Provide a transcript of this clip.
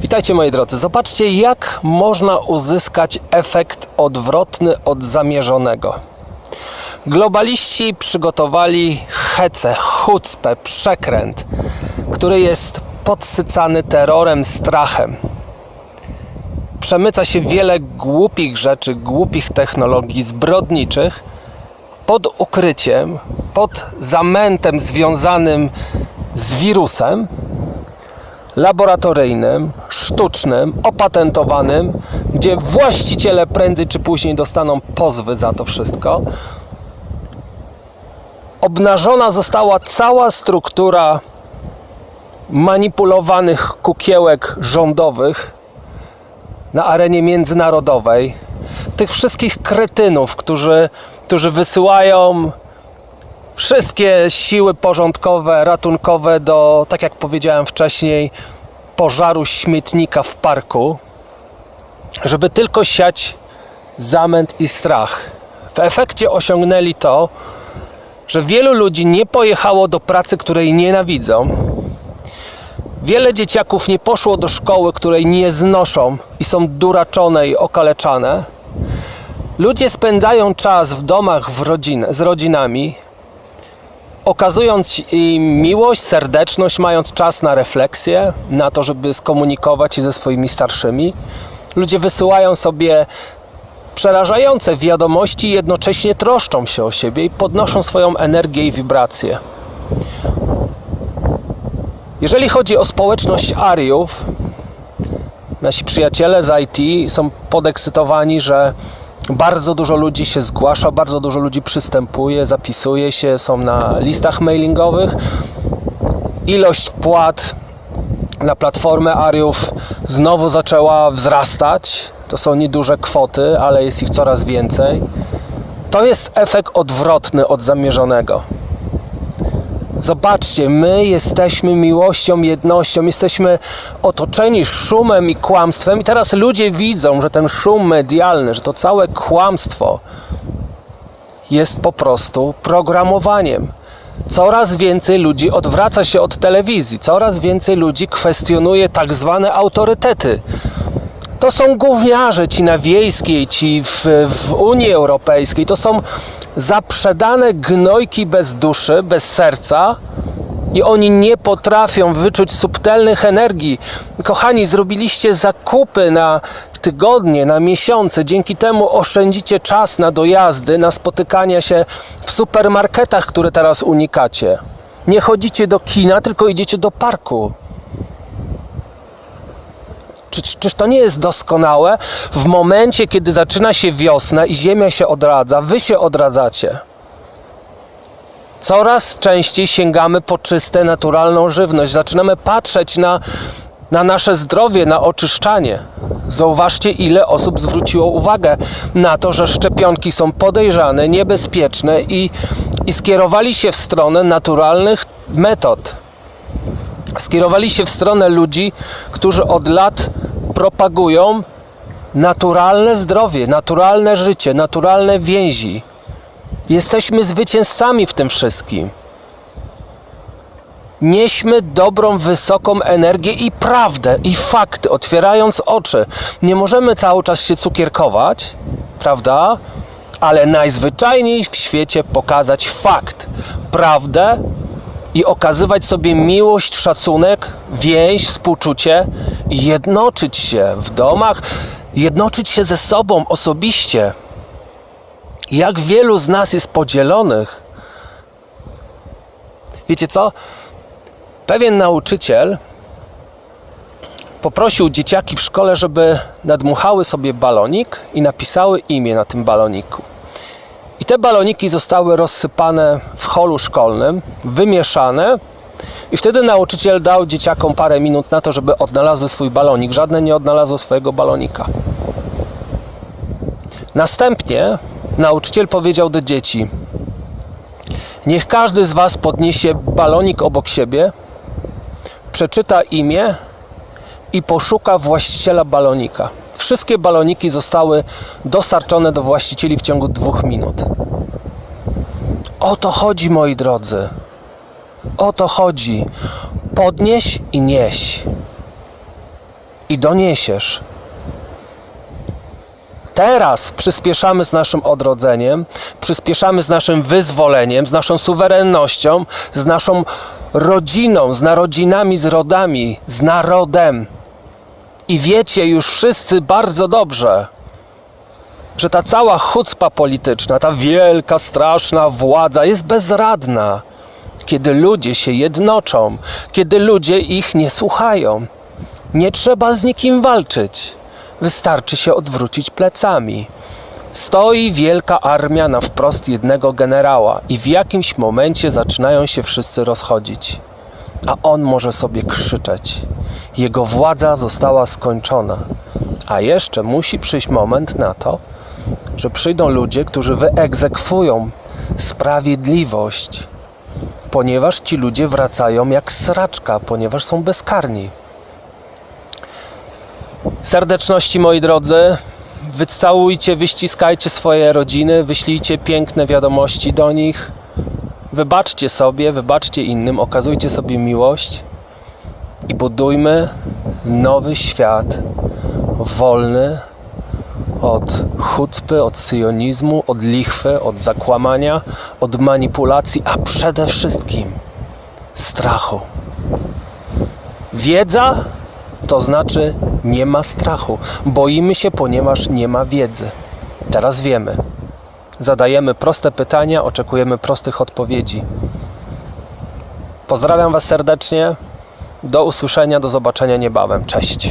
Witajcie moi drodzy. Zobaczcie, jak można uzyskać efekt odwrotny od zamierzonego. Globaliści przygotowali hecę, chucpę, przekręt, który jest podsycany terrorem, strachem. Przemyca się wiele głupich rzeczy, głupich technologii zbrodniczych pod ukryciem, pod zamętem związanym z wirusem, laboratoryjnym, sztucznym, opatentowanym, gdzie właściciele prędzej czy później dostaną pozwy za to wszystko. Obnażona została cała struktura manipulowanych kukiełek rządowych na arenie międzynarodowej. Tych wszystkich kretynów, którzy, którzy wysyłają wszystkie siły porządkowe, ratunkowe do, tak jak powiedziałem wcześniej, pożaru śmietnika w parku, żeby tylko siać zamęt i strach. W efekcie osiągnęli to, że wielu ludzi nie pojechało do pracy, której nienawidzą. Wiele dzieciaków nie poszło do szkoły, której nie znoszą i są duraczone i okaleczane. Ludzie spędzają czas w domach w rodzin, z rodzinami, okazując im miłość, serdeczność, mając czas na refleksję, na to, żeby skomunikować się ze swoimi starszymi. Ludzie wysyłają sobie przerażające wiadomości i jednocześnie troszczą się o siebie i podnoszą swoją energię i wibrację. Jeżeli chodzi o społeczność Ariów, nasi przyjaciele z IT są podekscytowani, że bardzo dużo ludzi się zgłasza, bardzo dużo ludzi przystępuje, zapisuje się, są na listach mailingowych. Ilość płat na platformę Ariów znowu zaczęła wzrastać. To są nieduże kwoty, ale jest ich coraz więcej. To jest efekt odwrotny od zamierzonego. Zobaczcie, my jesteśmy miłością, jednością, jesteśmy otoczeni szumem i kłamstwem, i teraz ludzie widzą, że ten szum medialny, że to całe kłamstwo jest po prostu programowaniem. Coraz więcej ludzi odwraca się od telewizji, coraz więcej ludzi kwestionuje tak zwane autorytety. To są gówniarze ci na wiejskiej, ci w, w Unii Europejskiej. To są zaprzedane gnojki bez duszy, bez serca i oni nie potrafią wyczuć subtelnych energii. Kochani, zrobiliście zakupy na tygodnie, na miesiące. Dzięki temu oszczędzicie czas na dojazdy, na spotykania się w supermarketach, które teraz unikacie. Nie chodzicie do kina, tylko idziecie do parku. Czy, czyż to nie jest doskonałe? W momencie, kiedy zaczyna się wiosna i ziemia się odradza, wy się odradzacie. Coraz częściej sięgamy po czyste, naturalną żywność. Zaczynamy patrzeć na, na nasze zdrowie, na oczyszczanie. Zauważcie, ile osób zwróciło uwagę na to, że szczepionki są podejrzane, niebezpieczne i, i skierowali się w stronę naturalnych metod skierowali się w stronę ludzi, którzy od lat propagują naturalne zdrowie, naturalne życie, naturalne więzi. Jesteśmy zwycięzcami w tym wszystkim. Nieśmy dobrą, wysoką energię i prawdę, i fakty, otwierając oczy. Nie możemy cały czas się cukierkować, prawda? Ale najzwyczajniej w świecie pokazać fakt, prawdę i okazywać sobie miłość, szacunek, więź, współczucie jednoczyć się w domach, jednoczyć się ze sobą osobiście. Jak wielu z nas jest podzielonych. Wiecie co? Pewien nauczyciel poprosił dzieciaki w szkole, żeby nadmuchały sobie balonik i napisały imię na tym baloniku. I te baloniki zostały rozsypane w holu szkolnym, wymieszane. I wtedy nauczyciel dał dzieciakom parę minut na to, żeby odnalazły swój balonik. Żadne nie odnalazło swojego balonika. Następnie nauczyciel powiedział do dzieci: Niech każdy z Was podniesie balonik obok siebie, przeczyta imię i poszuka właściciela balonika. Wszystkie baloniki zostały dostarczone do właścicieli w ciągu dwóch minut. O to chodzi, moi drodzy. O to chodzi. Podnieś i nieś. i doniesiesz. Teraz przyspieszamy z naszym odrodzeniem, przyspieszamy z naszym wyzwoleniem, z naszą suwerennością, z naszą rodziną, z narodzinami, z rodami, z narodem. I wiecie już wszyscy bardzo dobrze, że ta cała chucpa polityczna, ta wielka, straszna władza jest bezradna, kiedy ludzie się jednoczą, kiedy ludzie ich nie słuchają. Nie trzeba z nikim walczyć. Wystarczy się odwrócić plecami. Stoi wielka armia na wprost jednego generała i w jakimś momencie zaczynają się wszyscy rozchodzić. A on może sobie krzyczeć. Jego władza została skończona. A jeszcze musi przyjść moment na to, że przyjdą ludzie, którzy wyegzekwują sprawiedliwość, ponieważ ci ludzie wracają jak sraczka, ponieważ są bezkarni. Serdeczności moi drodzy, wycałujcie, wyściskajcie swoje rodziny, wyślijcie piękne wiadomości do nich. Wybaczcie sobie, wybaczcie innym, okazujcie sobie miłość i budujmy nowy świat wolny od chucpy, od syjonizmu, od lichwy, od zakłamania, od manipulacji, a przede wszystkim strachu. Wiedza to znaczy nie ma strachu. Boimy się, ponieważ nie ma wiedzy. Teraz wiemy. Zadajemy proste pytania, oczekujemy prostych odpowiedzi. Pozdrawiam Was serdecznie. Do usłyszenia, do zobaczenia niebawem. Cześć.